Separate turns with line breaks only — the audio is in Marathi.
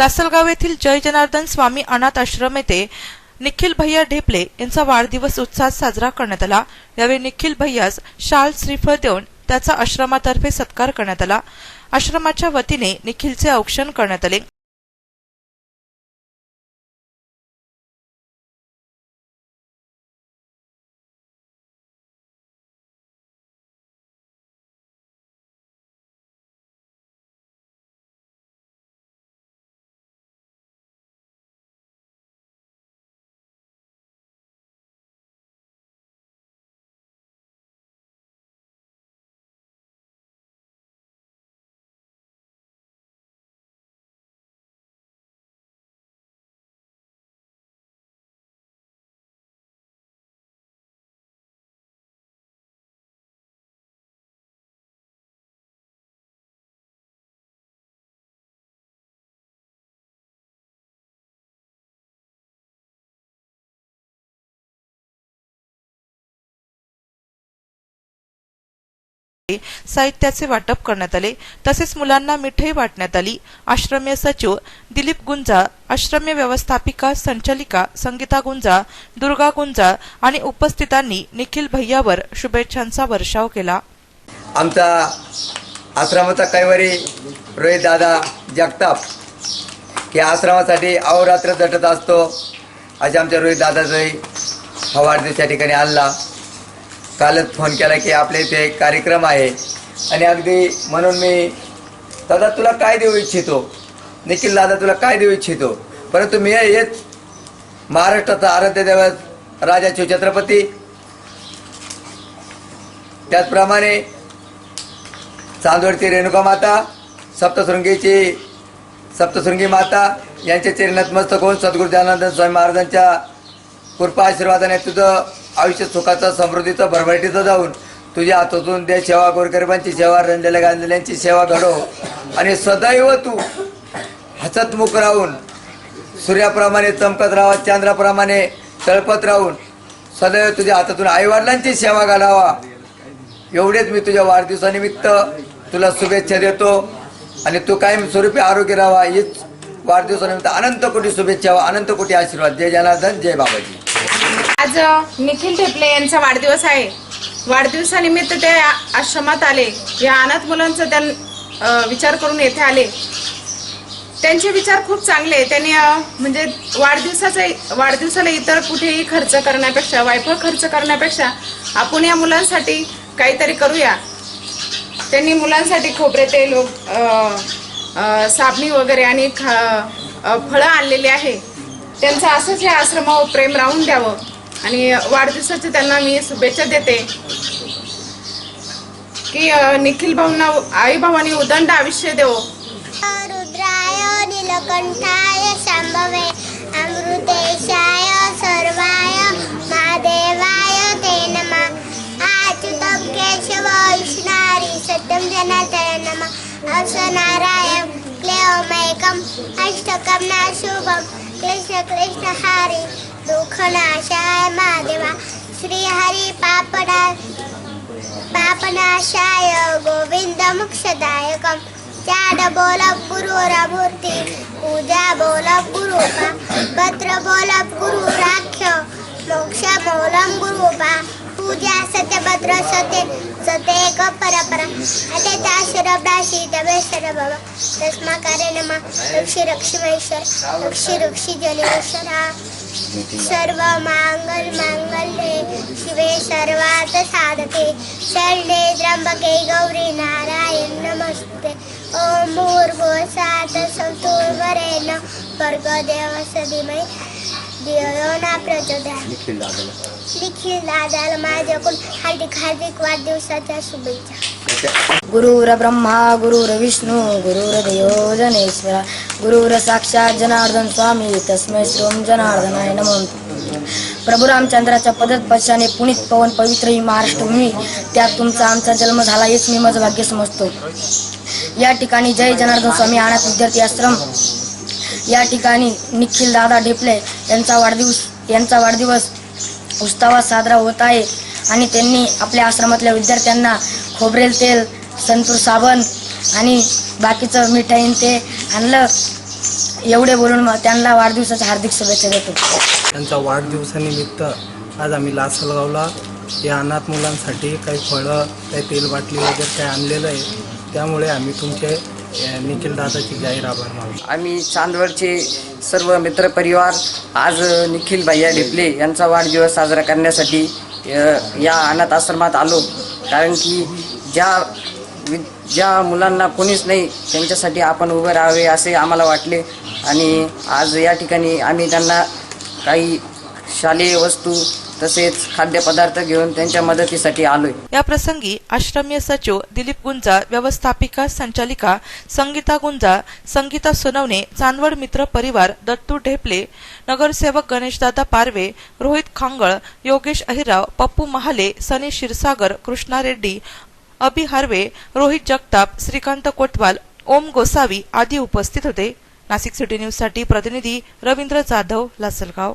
लासलगाव येथील जय जनार्दन स्वामी अनाथ आश्रम येथे निखिल भैया ढेपले यांचा वाढदिवस उत्साहात साजरा करण्यात आला. यावेळी निखिल भैयास शाल श्रीफळ देऊन त्याचा आश्रमातर्फे सत्कार करण्यात आला. आश्रमाच्या वतीने निखिलचे औक्षण करण्यात आले. साहित्याचे वाटप करण्यात आले. तसेच मुलांना मिठाई वाटण्यात आली. आश्रम्य सचिव दिलीप गुंजा आश्रम्य व्यवस्थापिका संचालिका संगीता गुंजा दुर्गा गुंजा आणि उपस्थितांनी निखिल भैयावर शुभेच्छांचा वर्षाव केला.
आमचा आश्रमाचा कैवारी रोहित दादा जगताप या आश्रमासाठी अहोरात्र झटत असतो. आज आमच्या रोहित दादाचाही हा त्या या ठिकाणी आणला. कालच फोन केला की आपल्या इथे एक कार्यक्रम आहे. आणि अगदी म्हणून मी दादा तुला काय देऊ इच्छितो? निखिल दादा तुला काय देऊ इच्छितो? परंतु मी हेच महाराष्ट्राचा आराध्य दैवत राजा छत्रपती. त्याचप्रमाणे चांदवडची रेणुका माता सप्तशृंगीची सप्तशृंगी माता यांच्या चरणात्मस्तक होऊन सद्गुरू ज्ञानानंद स्वामी महाराजांच्या कृपा आशीर्वादाने तुझं आयुष्य सुखाचा समृद्धीचं भरभटीचा जाऊन तुझ्या हातातून दे सेवा गोरगरिबांची सेवा रंजल्या गांजल्यांची सेवा घडव. आणि सदैव तू हसतमुख राहून सूर्याप्रमाणे चमकत राहा चांद्राप्रमाणे तळपत राहून सदैव तुझ्या हातातून आईवडिलांची सेवा घालावा. एवढेच मी तुझ्या वाढदिवसानिमित्त तुला शुभेच्छा देतो. आणि तू कायम स्वरूपी आरोग्य राहावा हीच वाढदिवसानिमित्त अनंत कोटी शुभेच्छा व अनंत कोटी आशीर्वाद. जय जनार्दन जय बाबाजी.
आज निखिल ठेपले यांचा वाढदिवस आहे. वाढदिवसानिमित्त ते आश्रमात आले. या अनाथ मुलांचा त्या विचार करून येथे आले. त्यांचे विचार खूप चांगले त्यांनी म्हणजे वाढदिवसाचा वाढदिवसाला इतर कुठेही खर्च करण्यापेक्षा वायफळ खर्च करण्यापेक्षा आपण या मुलांसाठी काहीतरी करूया. त्यांनी मुलांसाठी खोबरे तेल साबणी वगैरे आणि खा फळं आणलेली आहे. त्यांचं असंच या आश्रमावर प्रेम राहून द्यावं. आणि वाढदिवसाचे त्यांना मी शुभेच्छा देते. की निखिल भाऊंना आई भावानी उदंड आयुष्य देवो.
रुद्राय नीलकंठाय शंभवे अमृतेशाय सर्वाय महादेवाय ते नमः. अच्युतं केशव विष्णारी सत्यं जनार्दन नमः. असनारायण क्लेवमेकम् अष्टकम नाशुभं. कृष्ण कृष्ण हरि दुःखनाशाय महादेवा श्रीहरी पापडा पापनाशाय गोविंद मोक्षदायकम। चाड बोल गुरु रमूर्ती पूजा बोल गुरु पत्र बोल गुरु राख्य मोक्ष बोलम गुरु पूजा सत्यभद्र सत्य एक परपरा। अते ताशरब्राशी तमेश्वर बाबा तस्माकारे नमः रक्षी रक्षमेश्वर रक्षी रक्षी जलेश्वरा सर्व मांगल मांगल्ये शिवे सर्वात साधते शरणे त्र्यंबके गौरी नारायण नमस्ते ओम भूर्भो भूर्भुवस्वात संतुर्वरेण वर्ग देव सदिमय दियो ना प्रचोदया निखिल दादाला माझ्याकडून हार्दिक हार्दिक वाढदिवसाच्या शुभेच्छा.
गुरुर्ब्रह्मा गुरुर्विष्णू गुरुर्देवो जनेश्वरा गुरुर साक्षात जनार्दन स्वामी तस्मै श्रोम जनार्दनाय नमः प्रभू रामचंद्राच्या पदस्पर्शाने पुनीत पवन पवित्र ही महाराष्ट्रभूमी त्यात तुमचा आमचा जन्म झाला हेच मी माझं भाग्य समजतो. या ठिकाणी जय जनार्दन स्वामी अनाथ विद्यार्थी आश्रम. या ठिकाणी निखिल दादा ढेपले यांचा वाढदिवस यांचा वाढदिवस उत्सवात साजरा होत आहे. आणि त्यांनी आपल्या आश्रमातल्या विद्यार्थ्यांना खोबरेल तेल संतूर साबण आणि बाकीचं मिठाईन ते आणलं. एवढे बोलून मग त्यांना वाढदिवसाच्या हार्दिक शुभेच्छा देतो.
त्यांच्या वाढदिवसानिमित्त आज आम्ही लासलगावला या अनाथ मुलांसाठी काही फळं काही तेल बाटली वगैरे काही आणलेलं आहे. त्यामुळे आम्ही तुमचे निखिल दादाची जाहीर आभार मानतो.
आम्ही चांदवडचे सर्व मित्रपरिवार आज निखिल भैया ढिपले यांचा वाढदिवस साजरा करण्यासाठी या अनाथ आश्रमात आलो. कारण की ज्या वि- ज्या मुलांना कोणीच नाही त्यांच्यासाठी आपण उभे राहावे असे आम्हाला वाटले. आणि आज या ठिकाणी आम्ही त्यांना काही शालेय वस्तू तसेच खाद्यपदार्थ घेऊन त्यांच्या मदतीसाठी आलोय.
या प्रसंगी आश्रमीय सचिव दिलीप गुंजा व्यवस्थापिका संचालिका संगीता गुंजा संगीता सोनवणे चांदवड मित्र परिवार दत्तू ढेपले नगरसेवक गणेशदादा पारवे रोहित खांगळ योगेश अहिराव पप्पू महाले सनी क्षीरसागर कृष्णा रेड्डी अभि हार्वे रोहित जगताप श्रीकांत कोटवाल ओम गोसावी आदी उपस्थित होते. नाशिक सिटी न्यूजसाठी प्रतिनिधी रवींद्र जाधव लासलगाव.